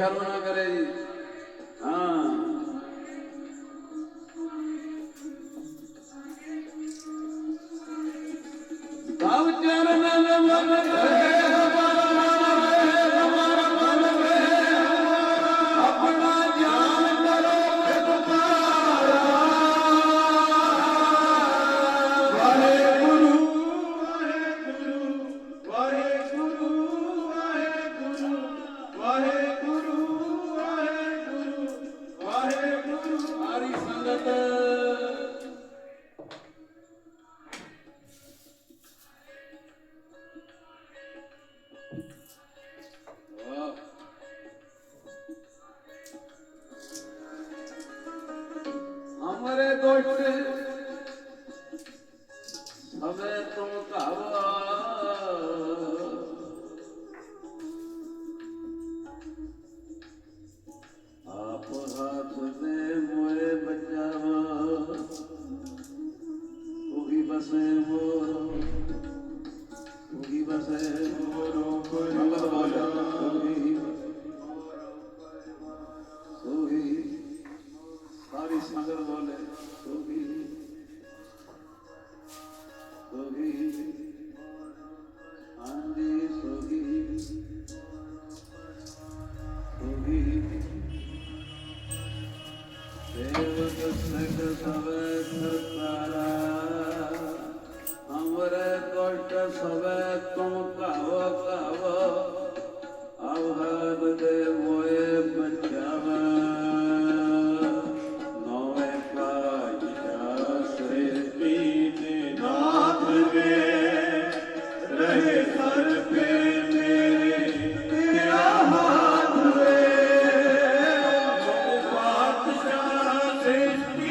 शर्म ना करे जी। हाँ। चरण Senhor. সুন্দর বলে কবি কবি আন্দি কবি কবি দেব কৃষ্ণ সবে Thank you.